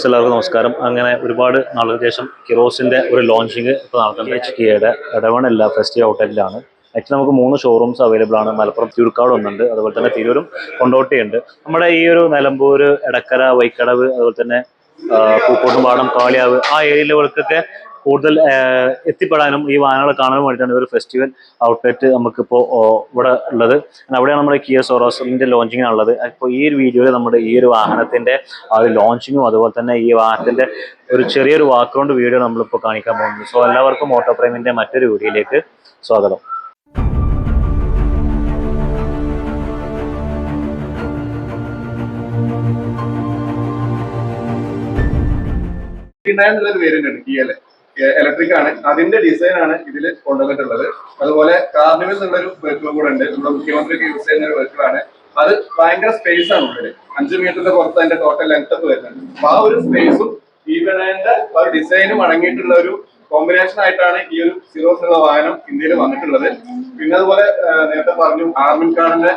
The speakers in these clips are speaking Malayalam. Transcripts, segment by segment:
ഗൈസ് എല്ലാവർക്കും നമസ്കാരം. അങ്ങനെ ഒരുപാട് നാളുകൾക്ക് ശേഷം കിറോസിന്റെ ഒരു ലോഞ്ചിങ് ഇപ്പോൾ നടക്കുന്നത് എച്ച് കിയുടെ ഇടവണല്ല ഫെസ്റ്റി ഔട്ട്ലെറ്റിലാണ് ആക്ച്വലി നമുക്ക് മൂന്ന് ഷോറൂംസ് അവൈലബിൾ ആണ്. മലപ്പുറം തിരുക്കാട് ഒന്നുണ്ട്. അതുപോലെ തന്നെ തിരൂരും കൊണ്ടോട്ടിയുണ്ട്. നമ്മുടെ ഈ ഒരു നിലമ്പൂർ എടക്കര വൈക്കടവ് അതുപോലെ തന്നെ പൂക്കോട്ടും പൂക്കോട്ടുംപാടം കാളിയാവ് ആ ഏരിയയിലുകൾക്കൊക്കെ കൂടുതൽ എത്തിപ്പെടാനും ഈ വാഹനങ്ങളെ കാണാനും വേണ്ടിയിട്ടാണ് ഒരു ഫെസ്റ്റിവൽ ഔട്ട്ലെറ്റ് നമുക്കിപ്പോൾ ഇവിടെ ഉള്ളത്. അവിടെയാണ് നമ്മുടെ കിയ സോറോസിന്റെ ലോഞ്ചിങ് ഉള്ളത്. അപ്പോൾ ഈ ഒരു വീഡിയോയിൽ നമ്മുടെ ഈ ഒരു വാഹനത്തിന്റെ ആ ഒരു ലോഞ്ചിങ്ങും അതുപോലെ തന്നെ ഈ വാഹനത്തിന്റെ ഒരു ചെറിയൊരു വാക്കുകൊണ്ട് വീഡിയോ നമ്മളിപ്പോൾ കാണിക്കാൻ പോകുന്നത്. സോ എല്ലാവർക്കും ഓട്ടോ പ്രേമിന്റെ മറ്റൊരു വീഡിയോയിലേക്ക് സ്വാഗതം. നയൻ പേര് വേരിയന്റ് ഉണ്ട് കിയൽ ഇലക്ട്രിക് ആണ്. അതിന്റെ ഡിസൈൻ ആണ് ഇതിൽ കൊണ്ടുവന്നിട്ടുള്ളത്. അതുപോലെ കാർണിവൽ എന്നുള്ളൊരു വെഹിക്കിൾ കൂടെ ഉണ്ട്. നമ്മുടെ മുഖ്യമന്ത്രിക്ക് യൂസ് ചെയ്യുന്ന ഒരു വെഹിക്കിൾ ആണ്. അത് ഭയങ്കര സ്പേസ് ആണ് ഉള്ളത് അഞ്ച് മീറ്ററിന്റെ പുറത്ത് അതിന്റെ ടോട്ടൽ ലെങ്ത് ഒക്കെ അപ്പൊ ആ ഒരു സ്പേസും ഈവനന്റെ ഒരു ഡിസൈനും അടങ്ങിയിട്ടുള്ള ഒരു കോമ്പിനേഷൻ ആയിട്ടാണ് ഈ ഒരു സീറോ സീറോ വാഹനം ഇന്ത്യയിൽ വന്നിട്ടുള്ളത്. പിന്നെ അതുപോലെ നേരത്തെ പറഞ്ഞു ആർമിൻ കാറിന്റെ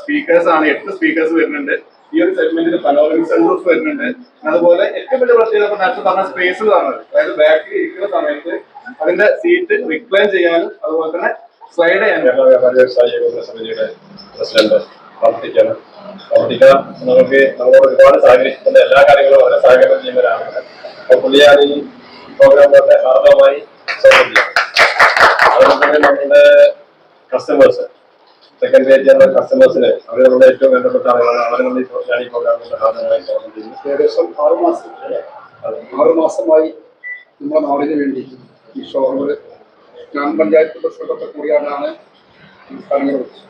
സ്പീക്കേഴ്സ് ആണ്. എട്ട് സ്പീക്കേഴ്സ് വരുന്നുണ്ട്. ഈ ഒരു സെഗ്മെന്റിൽ പനോറമിക് സൺറൂഫ് വരുന്നുണ്ട്. അതുപോലെ ഏറ്റവും വലിയ പ്രത്യേകത നേരത്തെ പറഞ്ഞ സ്പേസ് കാണുന്നത്. അതായത് ബാക്കിൽ ഇരിക്കുന്ന സമയത്ത് അതിന്റെ സീറ്റ് റിക്ലൈൻ ചെയ്യാനും അതുപോലെ തന്നെ സ്ലൈഡ് ചെയ്യാനും. കേരള വ്യവസായ സമിതിയുടെ പ്രസിഡന്റ് പ്രവർത്തിക്കാണ്. പ്രവർത്തിക്ക നമുക്ക് നമ്മളോട് ഒരുപാട് എല്ലാ കാര്യങ്ങളും വളരെ സഹകരണം ചെയ്യുന്നവരാണ്. അപ്പൊ പുള്ളിയാണ് ഈ പ്രോഗ്രാമിലൊക്കെ ഹാർദവമായി സ്വാഗതം അതുപോലെ തന്നെ നമ്മുടെ കസ്റ്റമേഴ്സ് സെക്കൻഡ് ജനറൽ കസ്റ്റമേഴ്സിന് അവർ നമ്മുടെ ഏറ്റവും വേണ്ടപ്പെട്ട ആളുകളാണ്. അവരെ നമ്മൾ ഈ ഞാൻ ഈ പ്രോഗ്രാമിന്റെ ഭാഗമായി ഏകദേശം ആറ് മാസം ആറ് മാസമായി നമ്മുടെ നാടിന് വേണ്ടി ഈ ഷോറൂമിൽ ഗ്രാമപഞ്ചായത്ത് പ്രസിഡന്റൊക്കെ കൂടിയാണ് ഈ സ്ഥലങ്ങൾ വെച്ചത്.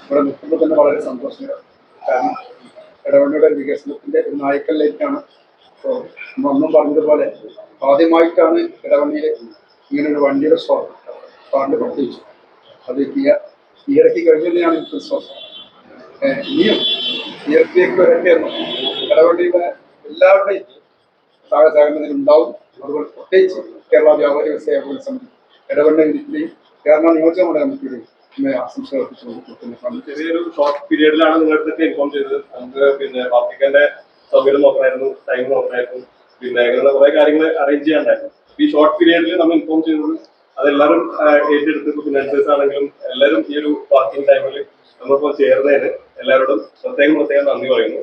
ഇവിടെ നിൽക്കുമ്പോൾ തന്നെ വളരെ സന്തോഷമാണ് കാരണം ഇടവണ്ണയുടെ വികസനത്തിന്റെ ഒരു നായ്ക്കലിലേക്കാണ് പറഞ്ഞതുപോലെ ആദ്യമായിട്ടാണ് ഇടവണ്ണിയിൽ ഇങ്ങനെ ഒരു വണ്ടിയുടെ സ്വാഗതം പാണ്ട് പ്രത്യേകിച്ചു അത് കിയ ഈയിടയ്ക്ക് കഴിഞ്ഞതാണ് എനിക്ക് വിശ്വാസം ഇനിയും ഉയർത്തിയേക്ക് വരട്ടെ എന്ന് എല്ലാവരുടെയും സഹകരണത്തിൽ ഉണ്ടാവും. അതുപോലെ പ്രത്യേകിച്ച് കേരള വ്യാപാരി വ്യവസായ പോലെ സമിതി ഇടവണ്ണ യൂണിറ്റിലെയും കേരള കമ്മിറ്റിയുടെയും ഇന്ന് ആശംസകൾ അർപ്പിച്ചുകൊണ്ട് ചെറിയൊരു ഷോർട്ട് പീരീഡിലാണ് നിങ്ങളുടെ ഇൻഫോം ചെയ്തത്. നമുക്ക് പിന്നെ പാർട്ടിക്കാന്റെ സൗകര്യം നോക്കണമായിരുന്നു ടൈം നോക്കണമായിരുന്നു പിന്നെ അങ്ങനെയുള്ള കുറെ കാര്യങ്ങൾ അറേഞ്ച് ചെയ്യാണ്ടായിരുന്നു ഈ ഷോർട്ട് പീരീഡിൽ നമ്മൾ ഇൻഫോം ചെയ്തത് അതെല്ലാവരും ഏറ്റെടുത്ത് ഫിനാൻസേഴ്സ് ആണെങ്കിലും എല്ലാവരും ഈ ഒരു വർക്കിംഗ് ടൈമിൽ നമ്മളിപ്പോൾ ചേർന്നതിന് എല്ലാവരോടും പ്രത്യേകം പ്രത്യേകം നന്ദി പറയുന്നു.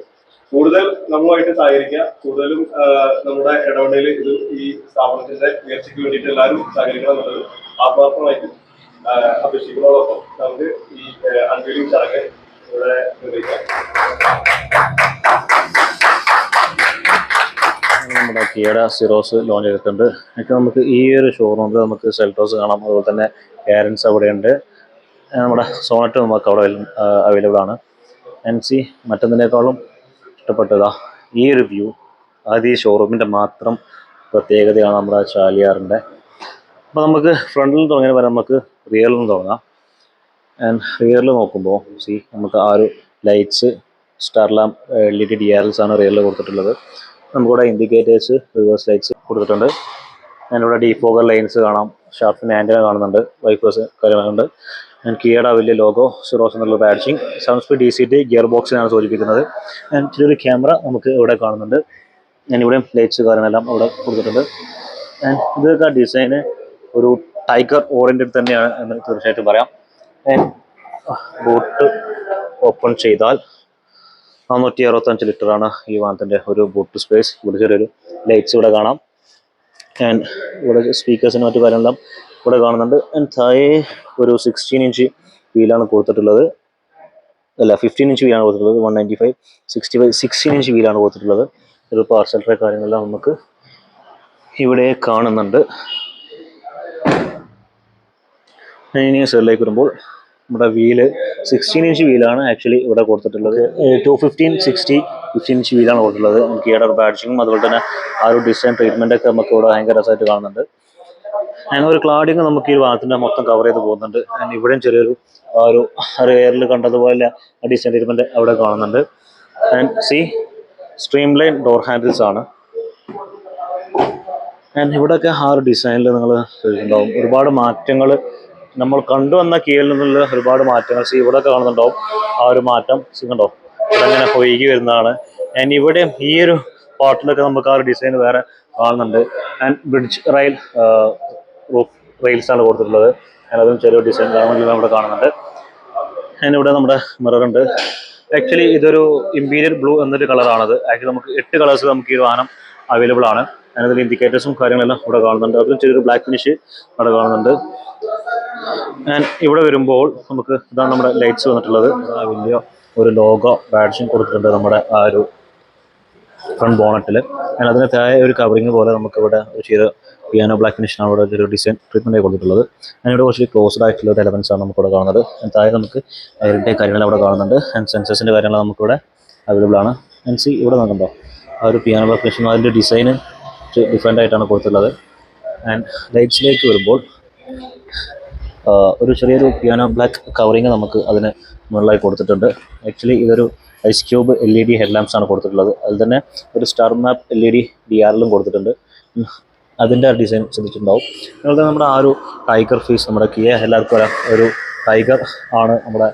കൂടുതൽ നമ്മളുമായിട്ട് സഹകരിക്കുക കൂടുതലും നമ്മുടെ ഇടവണ്ണയിൽ ഇത് ഈ സ്ഥാപനത്തിന്റെ ഉയർച്ചയ്ക്ക് വേണ്ടിയിട്ട് എല്ലാവരും സഹകരിക്കണം എന്നുള്ളത് ആത്മാർത്ഥമായിട്ട് അപേക്ഷിക്കുന്നതോടൊപ്പം നമുക്ക് ഈ അൺവീലിംഗ് ചടങ്ങ് ഇവിടെ നിർവഹിക്കാം. നമ്മുടെ കിയയുടെ സിറോസ് ലോഞ്ച് ചെയ്തിട്ടുണ്ട്. ഒക്കെ നമുക്ക് ഈ ഒരു ഷോറൂമിൽ നമുക്ക് സെൽട്ടോസ് കാണാം. അതുപോലെ തന്നെ കാരൻസ് അവിടെയുണ്ട്. നമ്മുടെ സോണറ്റ് നമുക്ക് അവിടെ അവൈലബിൾ ആണ്. എൻ സി മറ്റൊന്നിനേക്കാളും ഇഷ്ടപ്പെട്ടതാ ഈ ഒരു വ്യൂ അത് ഈ ഷോറൂമിന്റെ മാത്രം പ്രത്യേകതയാണ് നമ്മുടെ ചാലിയാറിന്റെ അപ്പോൾ നമുക്ക് ഫ്രണ്ടിൽ തുടങ്ങിയ വരെ നമുക്ക് റിയറിൽ നിന്ന് തുടങ്ങാം. ആൻഡ് റിയറിൽ നോക്കുമ്പോൾ സി നമുക്ക് ആ ഒരു lights സ്റ്റാർലാം L E D D R Ls ആണ് റിയറിൽ കൊടുത്തിട്ടുള്ളത്. നമുക്കിവിടെ ഇൻഡിക്കേറ്റേഴ്സ് റിവേഴ്സ് ലൈറ്റ്സ് കൊടുത്തിട്ടുണ്ട്. ഞാനിവിടെ ഡീഫോഗർ ലൈൻസ് കാണാം. ഷാർപ്പിന് ആന്റിന കാണുന്നുണ്ട്. വൈഫേഴ്സ് കാര്യങ്ങളുണ്ട്. ആൻഡ് കിയയുടെ വലിയ ലോഗോ സിറോസ് എന്നുള്ള badging seven speed D C T gear ബോക്സിനാണ് സൂചിപ്പിക്കുന്നത്. ആൻഡ് ചെറിയൊരു ക്യാമറ നമുക്ക് ഇവിടെ കാണുന്നുണ്ട്. ഞാൻ ഞാനിവിടെ ലൈറ്റ്സ് കാര്യങ്ങളെല്ലാം അവിടെ കൊടുത്തിട്ടുണ്ട്. ആൻഡ് ഇതൊക്കെ ഡിസൈന് ഒരു ടൈഗർ ഓറിയന്റഡ് തന്നെയാണ് എന്ന് തീർച്ചയായിട്ടും പറയാം. ബോട്ട് ഓപ്പൺ ചെയ്താൽ നാനൂറ്റി അറുപത്തഞ്ച് ലിറ്ററാണ് ഈ വാഹനത്തിന്റെ ഒരു ബൂട്ട് സ്പേസ് ഇവിടെ ചെറിയൊരു ലൈറ്റ്സ് ഇവിടെ കാണാം. ആൻഡ് ഇവിടെ സ്പീക്കേഴ്സിന് മറ്റു കാര്യങ്ങളെല്ലാം ഇവിടെ കാണുന്നുണ്ട്. ആൻഡ് താഴെ ഒരു സിക്സ്റ്റീൻ ഇഞ്ച് വീലാണ് കൊടുത്തിട്ടുള്ളത്. അല്ല ഫിഫ്റ്റീൻ ഇഞ്ച് വീലാണ് കൊടുത്തിട്ടുള്ളത്. One ninety five sixty five sixteen inch വീലാണ് കൊടുത്തിട്ടുള്ളത്. ഒരു പാർസൽ ട്രേ കാര്യങ്ങളെല്ലാം നമുക്ക് ഇവിടെ കാണുന്നുണ്ട്. ഇനി സെല്ലിലേക്ക് വരുമ്പോൾ നമ്മുടെ വീൽ സിക്സ്റ്റീൻ ഇഞ്ച് വീലാണ് ആക്ച്വലി ഇവിടെ കൊടുത്തിട്ടുള്ളത്. Two fifteen sixty fifteen inch വീലാണ് കൊടുത്തിട്ടുള്ളത്. ഗിയർ ബാഡ്ജിങ്ങും അതുപോലെ തന്നെ ആ ഒരു ഡിസൈൻ ട്രീറ്റ്മെന്റ് ഒക്കെ നമുക്ക് ഇവിടെ ഭയങ്കര രസമായിട്ട് കാണുന്നുണ്ട്. അങ്ങനെ ഒരു ക്ലാഡിങ് നമുക്ക് ഈ ഭാഗത്തിന്റെ മൊത്തം കവർ ചെയ്ത് പോകുന്നുണ്ട്. ആൻഡ് ഇവിടെയും ചെറിയൊരു ആ ഒരു റെയറിൽ കണ്ടതുപോലെ ഡിസൈൻ ട്രീറ്റ്മെന്റ് അവിടെ കാണുന്നുണ്ട്. And see streamline door handles ആണ്. ആൻഡ് ഇവിടെയൊക്കെ ആ ഒരു ഡിസൈനിൽ നിങ്ങൾ ഉണ്ടാവും ഒരുപാട് മാറ്റങ്ങൾ നമ്മൾ കണ്ടുവന്ന കീഴിൽ നിന്നുള്ള ഒരുപാട് മാറ്റങ്ങൾ സി ഇവിടെ കാണുന്നുണ്ടാവും. ആ ഒരു മാറ്റം കണ്ടോ ഇവിടെ ഇങ്ങനെ ഒഴുകി വരുന്നതാണ്. ആൻഡ് ഇവിടെ ഈ ഒരു പാർട്ടിലൊക്കെ നമുക്ക് ആ ഒരു ഡിസൈൻ വേറെ കാണുന്നുണ്ട്. And bridge rail roof rails ആണ് കൊടുത്തിട്ടുള്ളത്. ഞാൻ അതും ചെറിയ ഡിസൈൻ കാണുമെങ്കിൽ നമ്മുടെ കാണുന്നുണ്ട്. ആൻഡ് ഇവിടെ നമ്മുടെ മിറർ ഉണ്ട്. ആക്ച്വലി ഇതൊരു ഇമ്പീരിയൽ ബ്ലൂ എന്നൊരു കളറാണത് ആക്ച്വലി നമുക്ക് എട്ട് കളേഴ്സ് നമുക്ക് ഈ വാഹനം അവൈലബിൾ ആണ്. അതിൽ ഇൻഡിക്കേറ്റേഴ്സും കാര്യങ്ങളെല്ലാം ഇവിടെ കാണുന്നുണ്ട്. അതിലും ചെറിയൊരു ബ്ലാക്ക് ഫിനിഷ് അവിടെ കാണുന്നുണ്ട്. ആൻഡ് ഇവിടെ വരുമ്പോൾ നമുക്ക് ഇതാണ് നമ്മുടെ ലൈറ്റ്സ് വന്നിട്ടുള്ളത്. വലിയ ഒരു ലോഗോ ബാഡ്ജും കൊടുത്തിട്ടുണ്ട് നമ്മുടെ ആ ഒരു ഫ്രണ്ട് ബോണറ്റിൽ ആൻഡ് അതിന് താഴെ ഒരു കവറിങ് പോലെ നമുക്ക് ഇവിടെ ചെറിയ പിയാനോ ബ്ലാക്ക് ഫിനിഷാണ് ഇവിടെ ഒരു ഡിസൈൻ ട്രീറ്റ്മെന്റ് കൊടുത്തിട്ടുള്ളത്. ഇവിടെ കുറച്ച് ക്ലോസ്ഡ് ആയിട്ടുള്ള ഒരു എലമെൻസ് ആണ് നമുക്കിവിടെ കാണുന്നത്. താഴെ നമുക്ക് അതിന്റെ കാര്യങ്ങൾ അവിടെ കാണുന്നുണ്ട്. ആൻഡ് സെൻസേഴ്സിന്റെ കാര്യങ്ങൾ നമുക്കിവിടെ അവൈലബിൾ ആണ്. ആൻഡ് സി ഇവിടെ നോക്കണ്ടോ ആ ഒരു പിയാനോ ബ്ലാക്ക് ഫിനിഷൻ അതിന്റെ ഡിസൈന് ഡിഫറെന്റ് ആയിട്ടാണ് കൊടുത്തിട്ടുള്ളത്. ആൻഡ് ലൈറ്റ്സിലേക്ക് വരുമ്പോൾ ഒരു ചെറിയൊരു പിയാനോ ബ്ലാക്ക് കവറിങ് നമുക്ക് അതിന് മുകളിലായി കൊടുത്തിട്ടുണ്ട്. ആക്ച്വലി ഇതൊരു ice cube L E D head lamps ആണ് കൊടുത്തിട്ടുള്ളത്. അതിൽ തന്നെ ഒരു star map L E D D ആറിലും കൊടുത്തിട്ടുണ്ട്. അതിന്റെ ഡിസൈൻ ശ്രദ്ധിച്ചിട്ടുണ്ടാവും. അതുപോലെ നമ്മുടെ ആ ഒരു ടൈഗർ ഫീസ് നമ്മുടെ കിയ എല്ലാവർക്കും ഒരു ടൈഗർ ആണ് നമ്മുടെ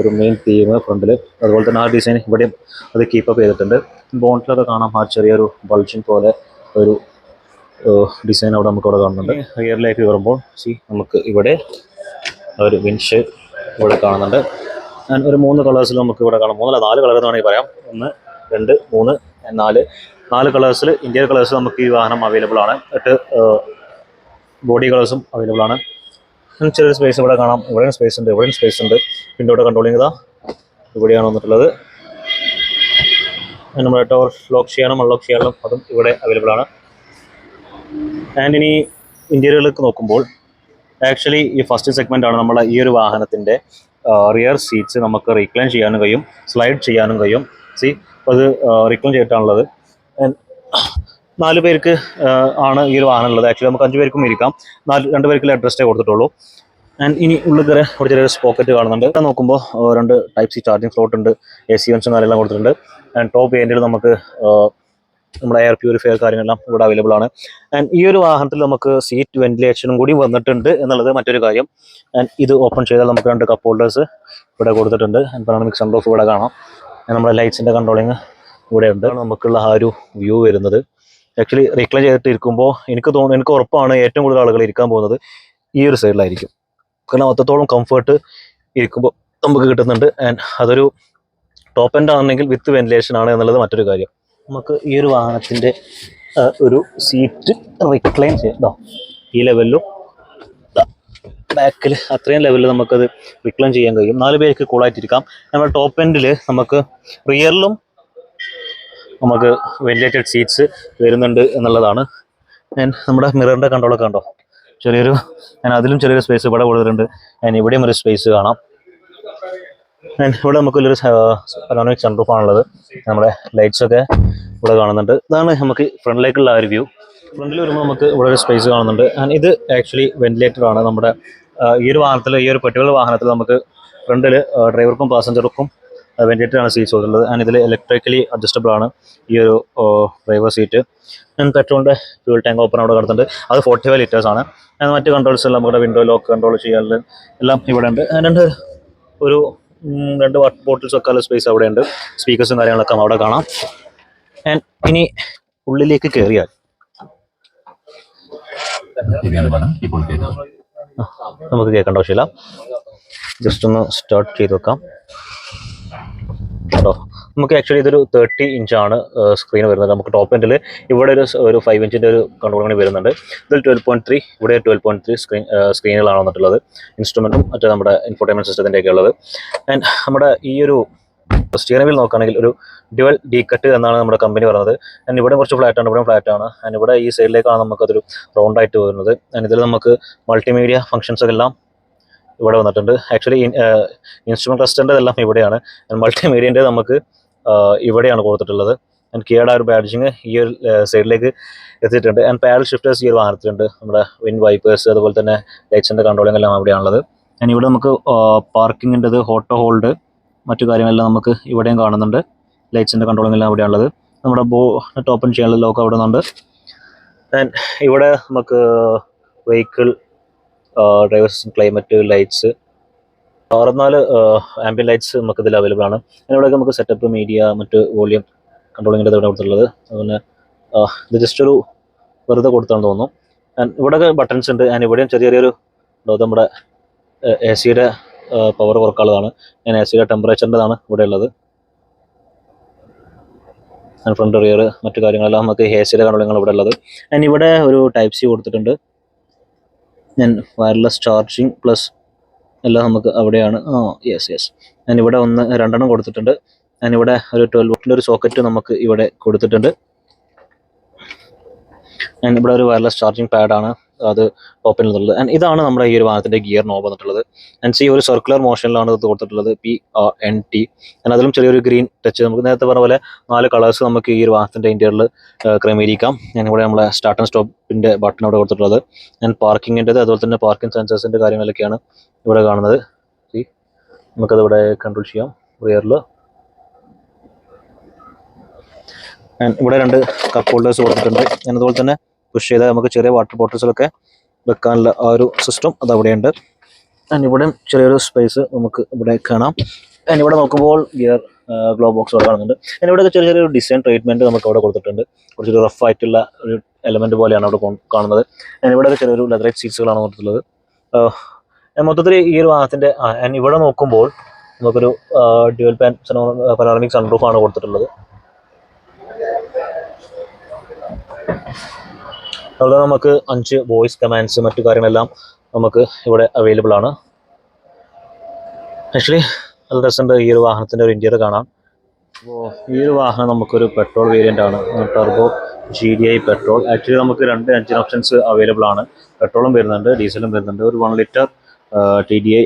ഒരു മെയിൻ തീം ഫ്രണ്ടിൽ അതുപോലെ തന്നെ ആ ഡിസൈൻ ഇവിടെയും അത് കീപ്പപ്പ് ചെയ്തിട്ടുണ്ട്. ബോണ്ടിലൊക്കെ കാണാം. ആ ചെറിയൊരു ബൾജിങ് പോലെ ഒരു ഡിസൈൻ അവിടെ നമുക്ക് അവിടെ കാണുന്നുണ്ട്. ഹയറിലേക്ക് കയറുമ്പോൾ സി നമുക്ക് ഇവിടെ ഒരു വിൻഷ് ഇവിടെ കാണുന്നുണ്ട്. ഞാൻ ഒരു മൂന്ന് കളേഴ്സിൽ നമുക്ക് ഇവിടെ കാണാം. മൂന്നല്ല നാല് കളർ എന്ന് വേണമെങ്കിൽ പറയാം. ഒന്ന് രണ്ട് മൂന്ന് നാല്. നാല് കളേഴ്സിൽ ഇന്ത്യൻ കളേഴ്സ് നമുക്ക് ഈ വാഹനം അവൈലബിൾ ആണ്. എട്ട് ബോഡി കളേഴ്സും അവൈലബിൾ ആണ്. ചെറിയൊരു സ്പേസ് ഇവിടെ കാണാം. ഇവിടെയും സ്പേസ് ഉണ്ട് ഇവിടെയും സ്പേസ് ഉണ്ട്. പിന്നെ ഇവിടെ കൺട്രോളിങ് ഇതാ. ഇവിടെയാണ് വന്നിട്ടുള്ളത്. നമ്മുടെ ടോർ ലോക്ക് ചെയ്യാനും അൺലോക്ക് ചെയ്യാനും അതും ഇവിടെ അവൈലബിൾ ആണ്. ആൻഡ് ഇനി ഇന്റീരിയറിലേക്ക് നോക്കുമ്പോൾ ആക്ച്വലി ഈ ഫസ്റ്റ് സെഗ്മെന്റ് ആണ് നമ്മളെ ഈ ഒരു വാഹനത്തിന്റെ റിയർ സീറ്റ്സ് നമുക്ക് റീക്ലൈൻ ചെയ്യാനും കഴിയും സ്ലൈഡ് ചെയ്യാനും കഴിയും. സി അത് റീക്ലൈൻ ചെയ്തിട്ടാണുള്ളത്. നാല് പേർക്ക് ആണ് ഈ ഒരു വാഹനം ഉള്ളത് ആക്ച്വലി നമുക്ക് അഞ്ച് പേർക്കും ഇരിക്കാം. നാല് രണ്ട് പേർക്ക് അഡ്രസ്റ്റേ കൊടുത്തിട്ടുള്ളൂ. ആൻഡ് ഇനി ഉള്ളിൽ കയറി ഒരു ചെറിയൊരു പോക്കറ്റ് കാണുന്നുണ്ട്. ഇവിടെ നോക്കുമ്പോൾ രണ്ട് ടൈപ്പ് സി ചാർജിങ് സ്ലോട്ട് ഉണ്ട് എ സി വെൻസും കാര്യങ്ങളെല്ലാം കൊടുത്തിട്ടുണ്ട്. ആൻഡ് ടോപ്പ് എൻഡിൽ നമുക്ക് നമ്മുടെ എയർ പ്യൂരിഫയർ കാര്യങ്ങളെല്ലാം ഇവിടെ അവൈലബിൾ ആണ്. ആൻഡ് ഈ ഒരു വാഹനത്തിൽ നമുക്ക് സീറ്റ് വെന്റിലേഷനും കൂടി വന്നിട്ടുണ്ട് എന്നുള്ളത് മറ്റൊരു കാര്യം. ആൻഡ് ഇത് ഓപ്പൺ ചെയ്താൽ നമുക്ക് രണ്ട് കപ്പ് ഹോൾഡേഴ്സ് ഇവിടെ കൊടുത്തിട്ടുണ്ട്. ആൻഡ് പനോമിക് സൺറൂഫ് ഇവിടെ കാണാം. നമ്മുടെ ലൈറ്റ്സിന്റെ കൺട്രോളിങ് ഇവിടെ ഉണ്ട്. നമുക്കുള്ള ആ ഒരു വ്യൂ വരുന്നത്. ആക്ച്വലി റീക്ലൈൻ ചെയ്തിട്ട് ഇരിക്കുമ്പോൾ എനിക്ക് തോന്നുന്നു എനിക്ക് ഉറപ്പാണ് ഏറ്റവും കൂടുതൽ ആളുകൾ ഇരിക്കാൻ പോകുന്നത് ഈ ഒരു സൈഡിലായിരിക്കും കാരണം അത്രത്തോളം കംഫർട്ട് ഇരിക്കുമ്പോൾ നമുക്ക് കിട്ടുന്നുണ്ട്. ആൻഡ് അതൊരു ടോപ്പ് എൻഡ് ആണെങ്കിൽ വിത്ത് വെന്റിലേഷൻ ആണ് എന്നുള്ളത് മറ്റൊരു കാര്യം. നമുക്ക് ഈ ഒരു വാഹനത്തിന്റെ ഒരു സീറ്റ് റിക്ലൈൻ ചെയ്യാം. ഈ ലെവലിലും ബാക്കിൽ അത്രയും ലെവലിൽ നമുക്കത് റിക്ലൈൻ ചെയ്യാൻ കഴിയും. നാല് പേർക്ക് കൂളായിട്ടിരിക്കാം നമ്മുടെ ടോപ്പ് എൻഡിൽ നമുക്ക് റിയറിലും നമുക്ക് വെന്റിലേറ്റഡ് സീറ്റ്സ് വരുന്നുണ്ട് എന്നുള്ളതാണ്. ഞാൻ നമ്മുടെ മിററിന്റെ കണ്ട്രോളൊക്കെ കണ്ടോ? ചെറിയൊരു ഞാൻ അതിലും ചെറിയൊരു സ്പേസ് ഇവിടെ കൊടുത്തിട്ടുണ്ട് ഞാൻ ഇവിടെയും ഒരു സ്പേസ് കാണാം. ഞാൻ ഇവിടെ വലിയൊരു പനോമിക് സൺറൂഫ് ആണുള്ളത്. നമ്മുടെ ലൈറ്റ്സ് ഒക്കെ ഇവിടെ കാണുന്നുണ്ട്. ഇതാണ് നമുക്ക് ഫ്രണ്ടിലേക്കുള്ള ഒരു വ്യൂ. ഫ്രണ്ടിൽ വരുമ്പോൾ നമുക്ക് ഇവിടെ ഒരു സ്പേസ് കാണുന്നുണ്ട്. ആൻഡ് ഇത് ആക്ച്വലി വെന്റിലേറ്റർ ആണ്. നമ്മുടെ ഈ ഒരു വാഹനത്തിൽ ഈ ഒരു പെട്ടികളുടെ വാഹനത്തിൽ നമുക്ക് ഫ്രണ്ടിൽ ഡ്രൈവർക്കും പാസഞ്ചർക്കും വെന്റിലേറ്റർ ആണ് സീറ്റ് കൊടുത്തിട്ടുള്ളത്. ആൻഡ് ഇതിൽ ഇലക്ട്രിക്കലി അഡ്ജസ്റ്റബിൾ ആണ് ഈ ഒരു ഡ്രൈവർ സീറ്റ് ആൻഡ് പെട്രോളിന്റെ ഫ്യൂൾ ടാങ്ക് ഓപ്പൺ അവിടെ കിടന്നിട്ടുണ്ട് അത് ഫോർട്ടി ഫൈവ് ലിറ്റേഴ്സ് ആണ്. ആൻഡ് മറ്റ് കൺട്രോൾസ് എല്ലാം നമ്മുടെ വിൻഡോ ലോക്ക് കൺട്രോൾ ചെയ്യാനുള്ള എല്ലാം ഇവിടെ ഉണ്ട്. ആൻഡ് രണ്ട് ഒരു രണ്ട് വാട്ടർ ബോട്ടിൽസ് വെക്കാനുള്ള സ്പേസ് അവിടെയുണ്ട് സ്പീക്കേഴ്സും കാര്യങ്ങളൊക്കെ അവിടെ കാണാം. ആൻഡ് ഇനി ഉള്ളിലേക്ക് കയറിയാൽ നമുക്ക് കേൾക്കേണ്ട ആവശ്യമില്ല. ജസ്റ്റ് ഒന്ന് സ്റ്റാർട്ട് ചെയ്ത് വെക്കാം. കേട്ടോ നമുക്ക് ആക്ച്വലി ഇതൊരു തേർട്ടി ഇഞ്ചാണ് സ്ക്രീൻ വരുന്നത്. നമുക്ക് ടോപ്പ് എൻഡിൽ ഇവിടെ ഒരു ഒരു ഫൈവ് ഇഞ്ചിന്റെ ഒരു കൺട്രോൾ കൂടി വരുന്നുണ്ട്. ഇതിൽ ട്വൽവ് പോയിന്റ് ത്രീ ഇവിടെ ട്വൽവ് പോയിന്റ് ത്രീ സ്ക്രീൻ സ്ക്രീനുകളാണ് വന്നിട്ടുള്ളത്. ഇൻസ്ട്രുമെന്റും മറ്റേ നമ്മുടെ ഇൻഫോർട്ടൈൻമെന്റ് സിസ്റ്റത്തിന്റെയൊക്കെ ഉള്ളത്. ആൻഡ് നമ്മുടെ ഈ ഒരു സ്റ്റിയറിംഗ് വീൽ നോക്കുകയാണെങ്കിൽ ഒരു ഡ്യുവൽ ഡി കട്ട് എന്നാണ് നമ്മുടെ കമ്പനി പറയുന്നത്. ആൻഡ് ഇവിടെ കുറച്ച് ഫ്ലാറ്റ് ആണ് ഇവിടെ ആണ്. ആൻഡ് ഇവിടെ ഈ സൈഡിലേക്കാണ് നമുക്കതൊരു റൗണ്ട് ആയിട്ട് വരുന്നത്. ആൻഡ് ഇതിൽ നമുക്ക് മൾട്ടിമീഡിയ ഫംഗ്ഷൻസ് എല്ലാം ഇവിടെ വന്നിട്ടുണ്ട്. ആക്ച്വലി ഇൻസ്ട്രുമെന്റ് ക്ലസ്റ്ററിന്റെ എല്ലാം ഇവിടെയാണ്. മൾട്ടിമീഡിയന്റെ നമുക്ക് ഇവിടെയാണ് കൊടുത്തിട്ടുള്ളത്. ആൻഡ് കിയയുടെ ഒരു ബാഡ്ജിങ് ഈ ഒരു സൈഡിലേക്ക് എത്തിയിട്ടുണ്ട്. ആൻഡ് പാഡൽ ഷിഫ്റ്റേഴ്സ് ഈ ഒരു വാഹനത്തിലുണ്ട്. നമ്മുടെ വിൻ വൈപ്പേഴ്സ് അതുപോലെ തന്നെ ലൈറ്റ്സിന്റെ കൺട്രോളിംഗ് എല്ലാം അവിടെയാണുള്ളത്. ആൻഡ് ഇവിടെ നമുക്ക് പാർക്കിങ്ങിന്റെത് ഹോട്ടോ ഹോൾഡ് മറ്റു കാര്യങ്ങളെല്ലാം നമുക്ക് ഇവിടെയും കാണുന്നുണ്ട്. ലൈറ്റ്സിന്റെ കൺട്രോളിംഗ് എല്ലാം അവിടെയാണുള്ളത് നമ്മുടെ ബോ ടോപ്പൺ ചെയ്യാനുള്ള ലോക്ക് അവിടെ നിന്നുണ്ട്. ആൻഡ് ഇവിടെ നമുക്ക് വെഹിക്കിൾ ഡ്രൈവേഴ്സ് ക്ലൈമറ്റ് ലൈറ്റ്സ് അറുപത്തിനാല് ആംബിയൻ ലൈറ്റ്സ് നമുക്ക് ഇതിൽ അവൈലബിൾ ആണ്. ഇവിടെ നമുക്ക് സെറ്റപ്പ് മീഡിയ മറ്റ് വോളിയം കൺട്രോളിങ്ങിന്റെ ഇവിടെ കൊടുത്തിട്ടുള്ളത് അതുപോലെ ഇത് ജസ്റ്റ് ഒരു വെറുതെ കൊടുത്താണെന്ന് തോന്നുന്നു. ആൻഡ് ഇവിടെയൊക്കെ ബട്ടൺസ് ഉണ്ട്. ആൻഡ് ഇവിടെയും ചെറിയ ചെറിയൊരു നമ്മുടെ എ സിയുടെ പവർ കുറക്കാനുള്ളതാണ് ഞാൻ എ സിയുടെ ടെമ്പറേച്ചറിന്റെതാണ് ഇവിടെ ഉള്ളത് ഫ്രണ്ട് റിയർ മറ്റു കാര്യങ്ങളെല്ലാം നമുക്ക് എ സിയുടെ കൺട്രോളിങ്ങൾ ഇവിടെ ഉള്ളത് ഞാൻ ഇവിടെ ഒരു ടൈപ്പ് സി കൊടുത്തിട്ടുണ്ട്. ഞാൻ വയർലെസ് ചാർജിങ് പ്ലസ് എല്ലാം നമുക്ക് അവിടെയാണ്. ആ യെസ് യെസ് ഞാൻ ഇവിടെ ഒന്ന് രണ്ടെണ്ണം കൊടുത്തിട്ടുണ്ട്. ഞാൻ ഇവിടെ ഒരു ട്വൽവ് വോട്ടിന്റെ ഒരു സോക്കറ്റ് നമുക്ക് ഇവിടെ കൊടുത്തിട്ടുണ്ട്. ഞാൻ ഇവിടെ ഒരു വയർലെസ് ചാർജിങ് പാഡാണ് അത് ഓപ്പൺ ചെയ്തിട്ടുള്ളത്. ആൻഡ് ഇതാണ് നമ്മുടെ ഈ ഒരു വാഹനത്തിന്റെ ഗിയർ നോബ് വന്നിട്ടുള്ളത്. ആൻഡ് സി ഒരു സർക്കുലർ മോഷനിലാണ് ഇത് കൊടുത്തിട്ടുള്ളത്. പി എൻ ടി ആൻഡ് അതിലും ചെറിയൊരു ഗ്രീൻ ടച്ച് നമുക്ക് നേരത്തെ പറഞ്ഞ പോലെ നാല് കളേഴ്സ് നമുക്ക് ഈ ഒരു വാഹനത്തിന്റെ ഇന്റീരിയറിൽ ക്രമീകരിക്കാം. ഞാൻ ഇവിടെ നമ്മുടെ സ്റ്റാർട്ട് ആൻഡ് സ്റ്റോപ്പിന്റെ ബട്ടൺ അവിടെ കൊടുത്തിട്ടുള്ളത്. ആൻഡ് പാർക്കിങ്ങിന്റെത് അതുപോലെ തന്നെ പാർക്കിംഗ് സെൻസേഴ്സിന്റെ കാര്യങ്ങളൊക്കെയാണ് ഇവിടെ കാണുന്നത്. സി നമുക്കത് ഇവിടെ കൺട്രോൾ ചെയ്യാം. റിയറിൽ ഇവിടെ രണ്ട് കപ്പ് ഹോൾഡേഴ്സ് കൊടുത്തിട്ടുണ്ട്. അതുപോലെ തന്നെ പുഷ് ചെയ്താൽ നമുക്ക് ചെറിയ വാട്ടർ ബോട്ടിൽസിലൊക്കെ വെക്കാനുള്ള ആ ഒരു സിസ്റ്റം അത് അവിടെയുണ്ട്. ആൻഡ് ഇവിടെ ചെറിയൊരു സ്പേസ് നമുക്ക് ഇവിടെ കാണാം. ആൻഡ് ഇവിടെ നോക്കുമ്പോൾ ഗിയർ ഗ്ലോ ബോക്സ് അവിടെ കാണുന്നുണ്ട്. ആൻഡ് ഇവിടെ ചെറിയ ചെറിയൊരു ഡിസൈൻ ട്രീറ്റ്മെന്റ് നമുക്ക് അവിടെ കൊടുത്തിട്ടുണ്ട്. കുറച്ചൊരു റഫ് ആയിട്ടുള്ള ഒരു എലമെന്റ് പോലെയാണ് അവിടെ കാണുന്നത്. ആൻഡ് ഇവിടെ ചെറിയൊരു ലെതറേറ്റ് സീറ്റ്സുകളാണ് കൊടുത്തിട്ടുള്ളത്. മൊത്തത്തിൽ ഈ ഒരു വാഹനത്തിന്റെ ആൻഡ് ഇവിടെ നോക്കുമ്പോൾ നമുക്കൊരു ഡ്യുവൽ പാൻ പനോറമിക് സൺറൂഫ് ആണ് കൊടുത്തിട്ടുള്ളത്. അതുപോലെ നമുക്ക് അഞ്ച് വോയിസ് കമാൻഡ്സ് മറ്റു കാര്യങ്ങളെല്ലാം നമുക്ക് ഇവിടെ അവൈലബിൾ ആണ്. ആക്ച്വലി നല്ല രസമുണ്ട് ഈ ഒരു വാഹനത്തിന്റെ ഒരു ഇന്റീരിയർ കാണാം. അപ്പോൾ ഈ ഒരു വാഹനം നമുക്കൊരു പെട്രോൾ വേരിയന്റ് ആണ്. Turbo G D I petrol actually നമുക്ക് രണ്ട് എഞ്ചിൻ ഓപ്ഷൻസ് അവൈലബിൾ ആണ്. പെട്രോളും വരുന്നുണ്ട് ഡീസലും വരുന്നുണ്ട്. ഒരു one litre T D I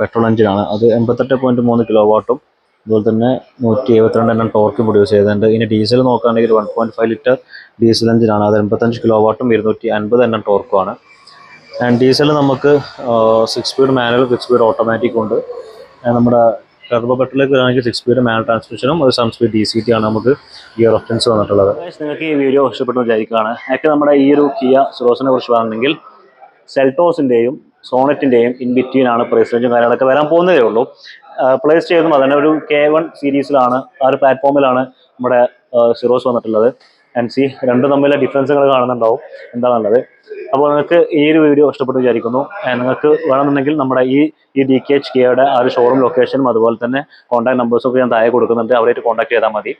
petrol എഞ്ചിനാണ് അത് എൺപത്തെട്ട് പോയിന്റ് മൂന്ന് കിലോ വാട്ടും അതുപോലെ തന്നെ നൂറ്റി എഴുപത്തിരണ്ട് എണ്ണം ടോർക്കും പ്രൊഡ്യൂസ് ചെയ്തിട്ടുണ്ട്. ഇനി ഡീസൽ നോക്കുകയാണെങ്കിൽ one point five litre diesel എഞ്ചിനാണ് അത് എൺപത്തഞ്ച് കിലോ വാട്ടും ഇരുന്നൂറ്റി അൻപത് എണ്ണം ടോർക്കുമാണ് ആൻഡ് ഡീസൽ നമുക്ക് six speed manual six speed automatic ഉണ്ട്. നമ്മുടെ ടർബോ പെട്രോളിലേക്ക് വരികയാണെങ്കിൽ സിക്സ് സ്പീഡ് മാനുവൽ ട്രാൻസ്മിഷനും ഒരു seven speed D C T ആണ് നമുക്ക് ഗിയർ ഓപ്ഷൻസ് വന്നിട്ടുള്ളത്. നിങ്ങൾക്ക് ഈ വീഡിയോ ഇഷ്ടപ്പെട്ടു വിചാരിക്കുകയാണ്. ഒക്കെ നമ്മുടെ ഈ ഒരു കിയ സുറോസിനെ കുറിച്ച് പറയുകയാണെങ്കിൽ സെൽട്ടോസിന്റെയും സോണറ്റിന്റെയും ഇൻ ബിറ്റ്വീൻ ആണ് പ്രൈസ് റേഞ്ചും കാര്യങ്ങളൊക്കെ വരാൻ പോകുന്നതേ ഉള്ളൂ. പ്ലേസ് ചെയ്തതും അതന്നെ ഒരു കെ വൺ സീരീസിലാണ് ആ ഒരു പ്ലാറ്റ്ഫോമിലാണ് നമ്മുടെ സിറോസ് വന്നിട്ടുള്ളത്. ആൻഡ് സി രണ്ടും തമ്മിലെ ഡിഫറൻസുകൾ കാണുന്നുണ്ടാവും എന്താണുള്ളത്. അപ്പോൾ നിങ്ങൾക്ക് ഈ ഒരു വീഡിയോ ഇഷ്ടപ്പെട്ടു വിചാരിക്കുന്നു. നിങ്ങൾക്ക് വേണമെന്നുണ്ടെങ്കിൽ നമ്മുടെ ഈ ഈ ഡി കെ എച്ച് കെയുടെ ആ ഒരു ഷോറൂം ലൊക്കേഷനും അതുപോലെ തന്നെ കോൺടാക്ട് നമ്പേഴ്സും ഞാൻ താഴെ കൊടുക്കുന്നുണ്ട്. അവരായിട്ട് കോൺടാക്ട് ചെയ്താൽ മതി.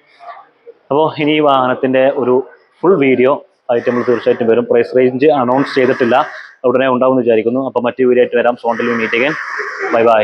അപ്പോൾ ഇനി ഈ വാഹനത്തിന്റെ ഒരു ഫുൾ വീഡിയോ ആയിട്ട് നമ്മൾ തീർച്ചയായിട്ടും വരും. പ്രൈസ് റേഞ്ച് അനൗൺസ് ചെയ്തിട്ടില്ല. ഉടനെ ഉണ്ടാവും എന്ന് വിചാരിക്കുന്നു. അപ്പോൾ മറ്റു വീഡിയോ ആയിട്ട് വരാം. സോണ്ടിൽ മീറ്റ് അഗൈൻ ബൈ ബൈ